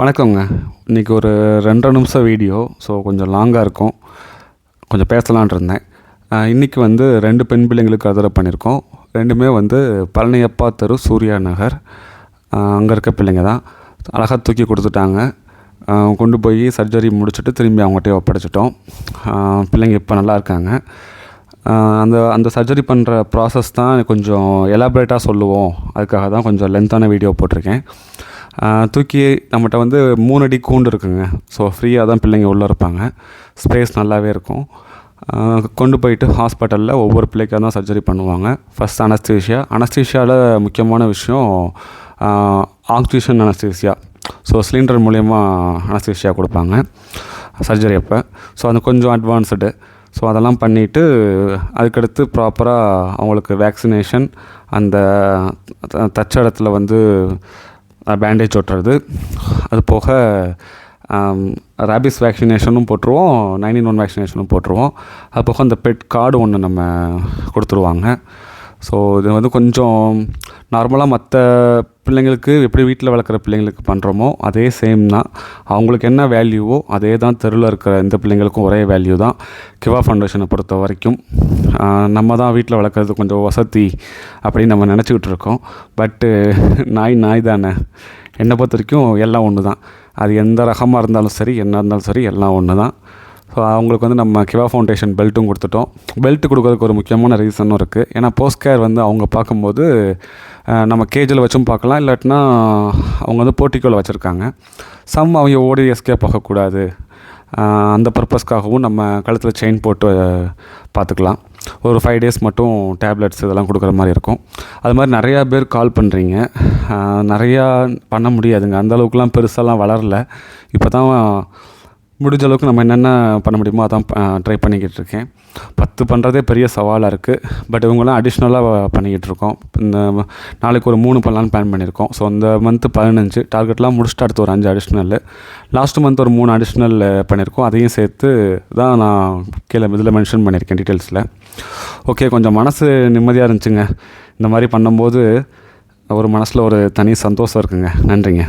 வணக்கங்க. இன்றைக்கி ஒரு ரெண்டரை நிமிஷம் வீடியோ ஸோ கொஞ்சம் லாங்காக இருக்கும். கொஞ்சம் பேசலான் இருந்தேன். இன்றைக்கி வந்து ரெண்டு பெண் பிள்ளைங்களுக்கு கதரை பண்ணியிருக்கோம் ரெண்டுமே வந்து பழனியப்பா தெரு சூர்யா நகர். அங்கே இருக்க பிள்ளைங்க தான். அழகாக தூக்கி கொடுத்துட்டாங்க. கொண்டு போய் சர்ஜரி முடிச்சுட்டு திரும்பி அவங்ககிட்டயே ஒப்படைச்சிட்டோம். பிள்ளைங்க இப்போ நல்லா இருக்காங்க. அந்த அந்த சர்ஜரி பண்ணுற ப்ராசஸ் தான் கொஞ்சம் எலாபரேட்டாக சொல்லுவோம். அதுக்காக தான் கொஞ்சம் லென்த்தான வீடியோ போட்டிருக்கேன். தூக்கி நம்மகிட்ட வந்து மூணு அடி கூண்டு இருக்குங்க. ஸோ ஃப்ரீயாக தான் பிள்ளைங்க உள்ளே இருப்பாங்க. ஸ்பேஸ் நல்லாவே இருக்கும். கொண்டு போயிட்டு ஹாஸ்பிட்டலில் ஒவ்வொரு பிள்ளைக்காக தான் சர்ஜரி பண்ணுவாங்க. ஃபஸ்ட் அனஸ்தீஷியா அனஸ்தீஷியாவில் முக்கியமான விஷயம் ஆக்சிஜன் அனஸ்தீஷியா ஸோ சிலிண்டர் மூலயமா அனஸ்தீஷியா கொடுப்பாங்க. சர்ஜரி அப்போ. ஸோ அது கொஞ்சம் அட்வான்ஸ்டு ஸோ அதெல்லாம் பண்ணிவிட்டு அதுக்கடுத்து ப்ராப்பராக அவங்களுக்கு வேக்சினேஷன் அந்த த- தச்ச இடத்துல வந்து பேண்டேஜ் ஒட்டுறது. அது போக ரேபிஸ் வேக்சினேஷனும் போட்டுருவோம் நைன்டி ஒன் வேக்சினேஷனும் போட்டுருவோம். அது போக அந்த பெட் கார்டு ஒன்று நம்ம கொடுத்துருவாங்க. ஸோ இது வந்து கொஞ்சம் நார்மலாக மற்ற பிள்ளைங்களுக்கு எப்படி வீட்டில் வளர்க்குற பிள்ளைங்களுக்கு பண்ணுறோமோ அதே சேம் தான். அவங்களுக்கு என்ன வேல்யூவோ அதே தான் தெருவில் இருக்கிற இந்த பிள்ளைங்களுக்கும் ஒரே வேல்யூ தான். கிவா ஃபவுண்டேஷனை பொறுத்த வரைக்கும். நம்ம தான் வீட்டில் வளர்க்குறது கொஞ்சம் வசதி அப்படின்னு நம்ம நினச்சிக்கிட்டு இருக்கோம். பட்டு நாய் நாய் தானே. என்னை பொறுத்த வரைக்கும் எல்லாம் ஒன்று தான் அது எந்த ரகமாக இருந்தாலும் சரி என்ன இருந்தாலும் சரி எல்லாம் ஒன்று தான் ஸோ அவங்களுக்கு வந்து நம்ம கிவா ஃபவுண்டேஷன் பெல்ட்டும் கொடுத்துட்டோம். பெல்ட் கொடுக்கறதுக்கு ஒரு முக்கியமான ரீசனும் இருக்குது ஏன்னா போஸ்ட் கேர் வந்து அவங்க பார்க்கும்போது நம்ம கேஜில் வச்சும் பார்க்கலாம். இல்லாட்டினா அவங்க வந்து போர்ட்டிக்கோவில் வச்சுருக்காங்க. சம் அவங்க ஓடி எஸ்கேப் ஆகக்கூடாது அந்த பர்பஸ்க்காகவும் நம்ம கழுத்தில் செயின் போட்டு பார்த்துக்கலாம். ஒரு ஃபைவ் டேஸ் மட்டும் டேப்லெட்ஸ் இதெல்லாம் கொடுக்குற மாதிரி இருக்கும். அது மாதிரி நிறையா பேர் கால் பண்ணுறீங்க நிறையா பண்ண முடியாதுங்க. அந்தளவுக்குலாம் பெருசாலாம் வளரல. இப்போ தான் முடிஞ்ச அளவுக்கு நம்ம என்னென்ன பண்ண முடியுமோ அதான் ட்ரை பண்ணிக்கிட்டு இருக்கேன் பத்து பண்ணுறதே பெரிய சவாலாக இருக்குது பட் இவங்களாம் அடிஷ்னலாக பண்ணிக்கிட்டு இருக்கோம் இந்த நாளைக்கு ஒரு மூணு பண்ணலான்னு பிளான் பண்ணியிருக்கோம். ஸோ இந்த மந்த்து பதினஞ்சு டார்கெட்லாம் முடிச்சுட்டு அடுத்து ஒரு அஞ்சு அடிஷ்னல் லாஸ்ட் மந்த் ஒரு மூணு அடிஷ்னல் பண்ணியிருக்கோம். அதையும் சேர்த்து தான் நான் கீழே இதில் மென்ஷன் பண்ணியிருக்கேன் டீட்டெயில்ஸில் ஓகே கொஞ்சம் மனசு நிம்மதியாக இருந்துச்சுங்க. இந்த மாதிரி பண்ணும்போது ஒரு மனசில் ஒரு தனி சந்தோஷம் இருக்குங்க. நன்றிங்க.